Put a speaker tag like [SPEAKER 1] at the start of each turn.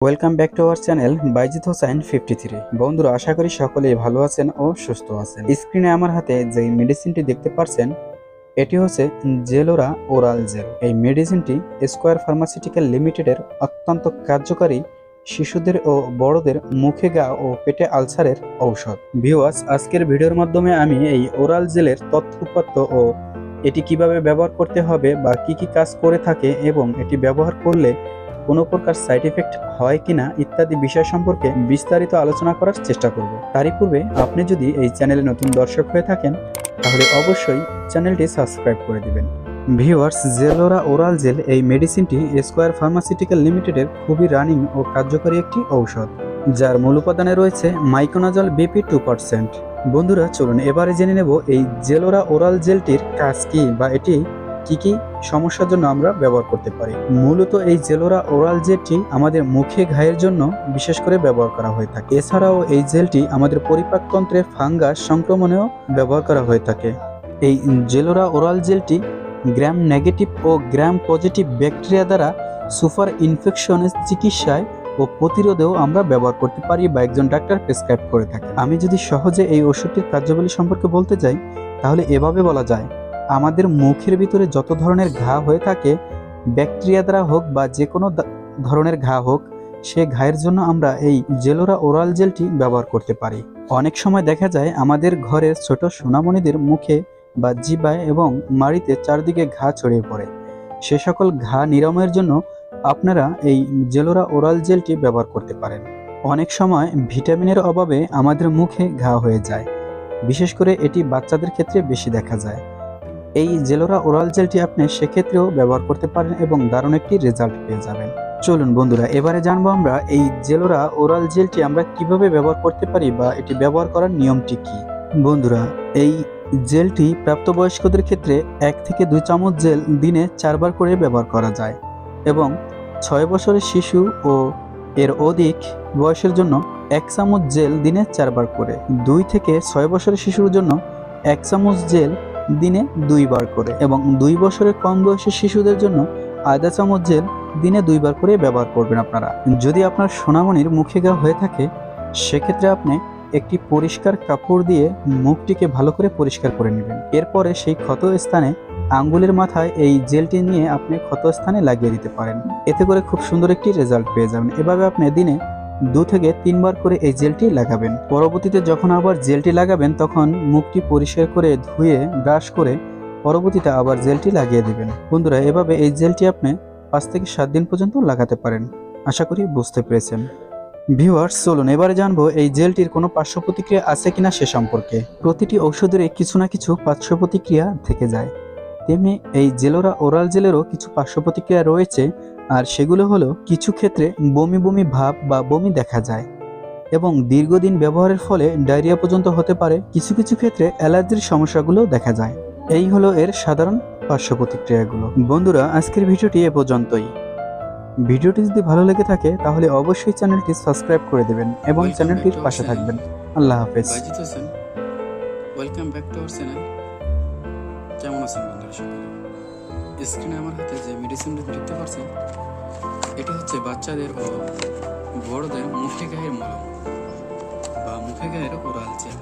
[SPEAKER 1] Welcome back to our channel Baijit Hossain fifty three বন্ধুরা, আশা করি সকলেই ভালো আছেন ও সুস্থ আছেন। স্ক্রিনে আমার হাতে যে মেডিসিনটি দেখতে পাচ্ছেন এটি হচ্ছে জেলোরা ওরাল জেল এই মেডিসিনটি স্কোয়ার ফার্মাসিউটিক্যাল লিমিটেডের অত্যন্ত কার্যকারী শিশুদের ও বড়দের মুখে গা ও পেটে আলসারের ঔষধ। ভিওয়াস আজকের ভিডিওর মাধ্যমে আমি এই ওরাল জেলের তথ্য ও এটি কীভাবে ব্যবহার করতে হবে বা কি কি কাজ করে থাকে এবং এটি ব্যবহার করলে কোনো প্রকার সাইড এফেক্ট হয় কিনা ইত্যাদি বিষয় সম্পর্কে বিস্তারিত আলোচনা করার চেষ্টা করব। তারই পূর্বে আপনি যদি এই চ্যানেলে নতুন দর্শক হয়ে থাকেন, তাহলে অবশ্যই চ্যানেলটি সাবস্ক্রাইব করে দিবেন। ভিওয়ার্স জেলোরা ওরাল জেল এই মেডিসিনটি স্কোয়ার ফার্মাসিউটিক্যাল লিমিটেডের খুবই রানিং ও কার্যকরী একটি ঔষধ, যার মূল উপাদানে রয়েছে মাইকোনাজল বিপি টু পার্সেন্ট বন্ধুরা, চলুন এবারে জেনে নেব এই জেলোরা ওরাল জেলটির কাজ কি বা এটি কি কি সমস্যার জন্য আমরা ব্যবহার করতে পারি? মূলত এই জেলোরা ওরাল জেলটি আমাদের মুখে ঘায়ের জন্য বিশেষ করে ব্যবহার করা হয়ে থাকে। এছাড়াও এই জেলটি আমাদের পরিপাকতন্ত্রে ফাঙ্গাস সংক্রমণেও ব্যবহার করা হয়ে থাকে। এই জেলোরা ওরাল জেলটি গ্রাম নেগেটিভ ও গ্রাম পজিটিভ ব্যাকটেরিয়া দ্বারা সুপার ইনফেকশনের চিকিৎসায় ও প্রতিরোধেও আমরা ব্যবহার করতে পারি বা একজন ডাক্তার প্রেসক্রাইব করে থাকে। আমি যদি সহজে এই ওষুধটির কার্যাবলী সম্পর্কে বলতে যাই, তাহলে এভাবে বলা যায়। আমাদের মুখের ভিতরে যত ধরনের ঘা হয়ে থাকে, ব্যাকটেরিয়া দ্বারা হোক বা যে কোনো ধরনের ঘা হোক, সে ঘায়ের জন্য আমরা এই জেলোরা ওরাল জেলটি ব্যবহার করতে পারি। অনেক সময় দেখা যায় আমাদের ঘরের ছোট সোনামণিদের মুখে বা জিবায় এবং মাড়িতে চারদিকে ঘা ছড়িয়ে পড়ে। সে সকল ঘা নিরাময়ের জন্য আপনারা এই জেলোরা ওরাল জেলটি ব্যবহার করতে পারেন। অনেক সময় ভিটামিনের অভাবে আমাদের মুখে ঘা হয়ে যায়। বিশেষ করে এটি বাচ্চাদের ক্ষেত্রে বেশি দেখা যায়। এই জেলোরা ওরাল জেলটি আপনি সেক্ষেত্রেও ব্যবহার করতে পারেন এবং দারুণ একটি রেজাল্ট পেয়ে যাবেন। চলুন বন্ধুরা, এবারে জানব আমরা এই জেলোরা ওরাল জেলটি আমরা কীভাবে ব্যবহার করতে পারি বা এটি ব্যবহার করার নিয়মটি কি? বন্ধুরা, এই জেলটি প্রাপ্তবয়স্কদের ক্ষেত্রে এক থেকে দুই চামচ জেল দিনে চারবার করে ব্যবহার করা যায় এবং ছয় বছরের শিশু ও এর অধিক বয়সের জন্য এক চামচ জেল দিনে চারবার করে। দুই থেকে ছয় বছরের শিশুর জন্য এক চামচ জেল দিনে দুইবার করে এবং দুই বছরের কম বয়সী শিশুদের জন্য আয়দা চামচ জেল দিনে দুইবার করে ব্যবহার করবেন আপনারা। যদি আপনার সোনামণির মুখে গা হয়ে থাকে, সেক্ষেত্রে আপনি একটি পরিষ্কার কাপড় দিয়ে মুখটিকে ভালো করে পরিষ্কার করে নেবেন। এরপরে সেই ক্ষত স্থানে আঙ্গুলের মাথায় এই জেলটি নিয়ে আপনি ক্ষত স্থানে লাগিয়ে দিতে পারেন। এতে করে খুব সুন্দর একটি রেজাল্ট পেয়ে যাবেন। এভাবে আপনি দিনে দু থেকে তিনবার করে এই জেলটি লাগাবেন। পরবর্তীতে যখন আবার জেলটি লাগাবেন, তখন মুখটি পরিষ্কার করে ধুয়ে ব্রাশ করে পরবর্তীতে আবার জেলটি লাগিয়ে দেবেন। বন্ধুরা, এভাবে এই জেলটি আপনি পাঁচ থেকে সাত দিন পর্যন্ত লাগাতে পারেন। আশা করি বুঝতে পেরেছেন। ভিউয়ার্স, চলুন এবারে জানব এই জেলটির কোনো পার্শ্ব প্রতিক্রিয়া আছে কিনা সে সম্পর্কে। প্রতিটি ঔষধের কিছু না কিছু পার্শ্ব প্রতিক্রিয়া থেকে যায়। তেমনি এই জেলোরা ওরাল জেলেরও কিছু পার্শ্ব প্রতিক্রিয়া রয়েছে আর সেগুলো হলো কিছু ক্ষেত্রে বমি বমি ভাব বা বমি দেখা যায় এবং দীর্ঘদিন ব্যবহারের ফলে ডায়রিয়া পর্যন্ত হতে পারে। কিছু কিছু ক্ষেত্রে অ্যালার্জির সমস্যাগুলো দেখা যায়। এই হলো এর সাধারণ পার্শ্ব প্রতিক্রিয়াগুলো বন্ধুরা আজকের ভিডিওটি এ পর্যন্তই। ভিডিওটি যদি ভালো লেগে থাকে তাহলে অবশ্যই চ্যানেলটি সাবস্ক্রাইব করে দেবেন এবং চ্যানেলটির পাশে থাকবেন। আল্লাহ হাফেজ।
[SPEAKER 2] Welcome back to our channel কেমন আছেন বন্ধুরা সকলে? স্ক্রিনে আমার হাতে যে মেডিসিনটি দেখতে পাচ্ছেন, এটা হচ্ছে বাচ্চাদের ও বড়দের মুখে গায়ের মলম বা মুখে গায়ের ওরাল জেল